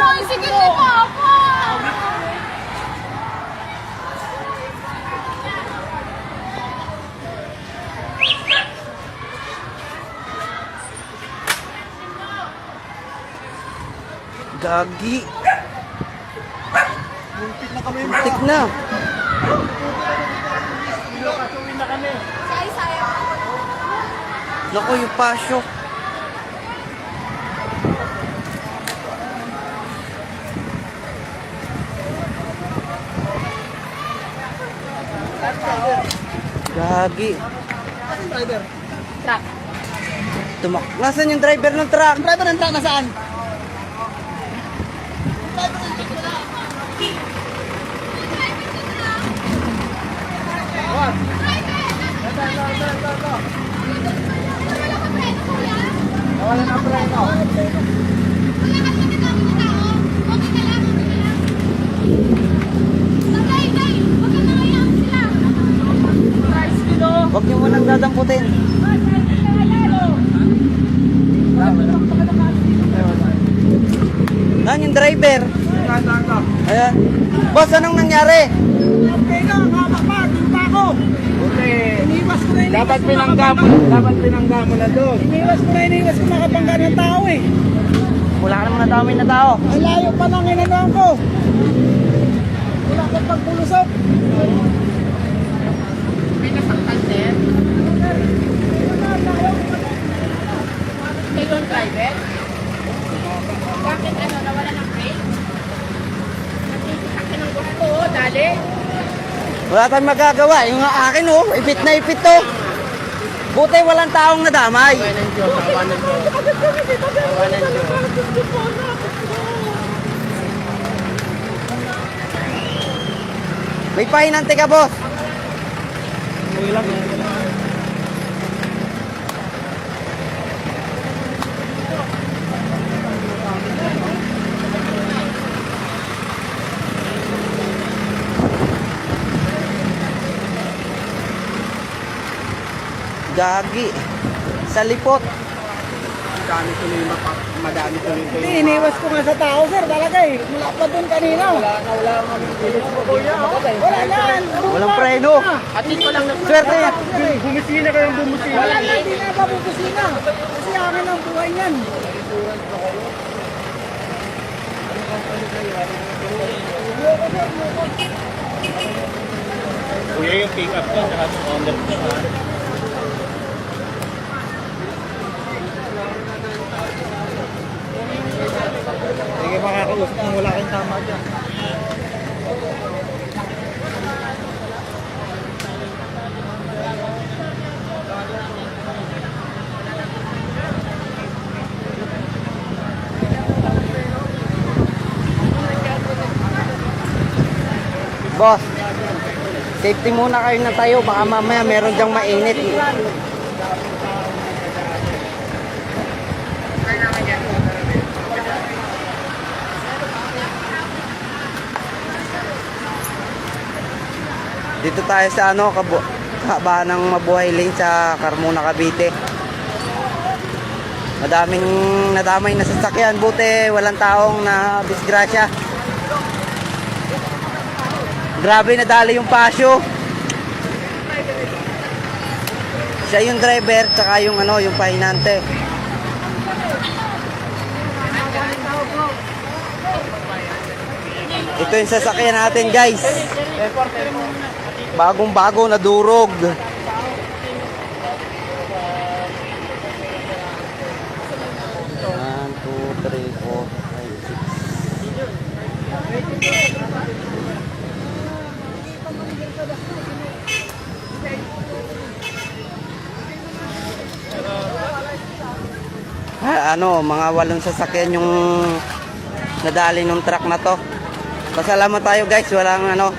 tricycle ni Papa! Gagi. Muntik na kami. Tik na. Say-saya. Naku, yung pasyo. Gagi. Driver. Truck. Tumak. Nasaan yung driver ng truck? Ang driver ng truck nasaan? What? Ito, ito, ito, ito, ito. Nawala na ang preno. Huwag niyo munang dadamputin. Naan yung driver? Ayan. Boss, anong nangyari? Okay na, doon pa ako. Iniwas ko na, iniwas dapat ko pinangga mo, nakabangga. dapat pinangga mo na doon. Iniwas ko na, iniwas ko nakabangga ng tao eh. Wala ka naman nadamay na tao. Ang layo pa lang inanuan ko. Wala akong pagpulusok. May nasaktan din. Kayo ang driver? Bakit ano, nawala ng brake? Nagsisakyan ng gusto, oh, dali. Wala tayong magagawa. Yung akin, oh, ipit na ipit to. Buti walang taong nadamay. May pahinante ka, boss. Gagi. Sa lipot. Madami tuloy mapa, madami tuloy. Hindi, iniwas ko nga sa tao sir, talaga eh. Mula pa doon kanina. Wala na, wala na kuya. Wala na. Walang preno. At least walang nag- Swerte. Bumisina kayong bumisina. Wala na, hindi na pa bubusina. Kasi akin ang buhay niyan. Kuya yung pick up niya, saka yung Honda makakausap kung wala kang tama dyan. Boss. Safety muna kayo na tayo. Baka mamaya meron dyang mainit. Dito tayo sa ano, kabu kahabaan ng Mabuhay Lane sa Carmona, Cavite. Madaming nadamay na sasakyan. Buti walang taong na disgrasya. Grabe nadali yung pasyo. Siya yung driver tsaka yung ano, yung pahinante. Ito yung sasakyan natin, guys. Bagong bago na durog. One, two, three, four, five, six. Ah, ano, mga walong sasakyan yung nadali ng truck na to. Pasalamat tayo guys, walang ano,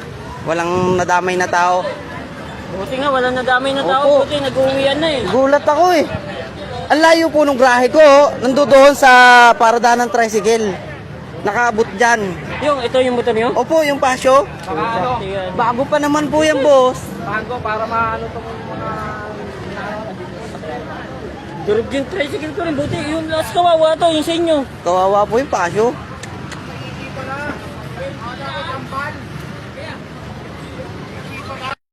walang nadamay na tao. Buti nga, walang nadamay na tao. Opo. Buti, nag-uwian na eh. Gulat ako eh. Ang layo po nung grahe ko, oh. nandoon sa paradaan ng tricycle. Nakaabot dyan. Yung, ito yung motor niyo? Opo, yung pasyo. Sakti yan. Bago pa naman po yan, boss. Bago para maano tong mga Durog yung tricycle ko rin. Buti, yung last kawawa to, yung sa inyo. Kawawa po yung pasyo.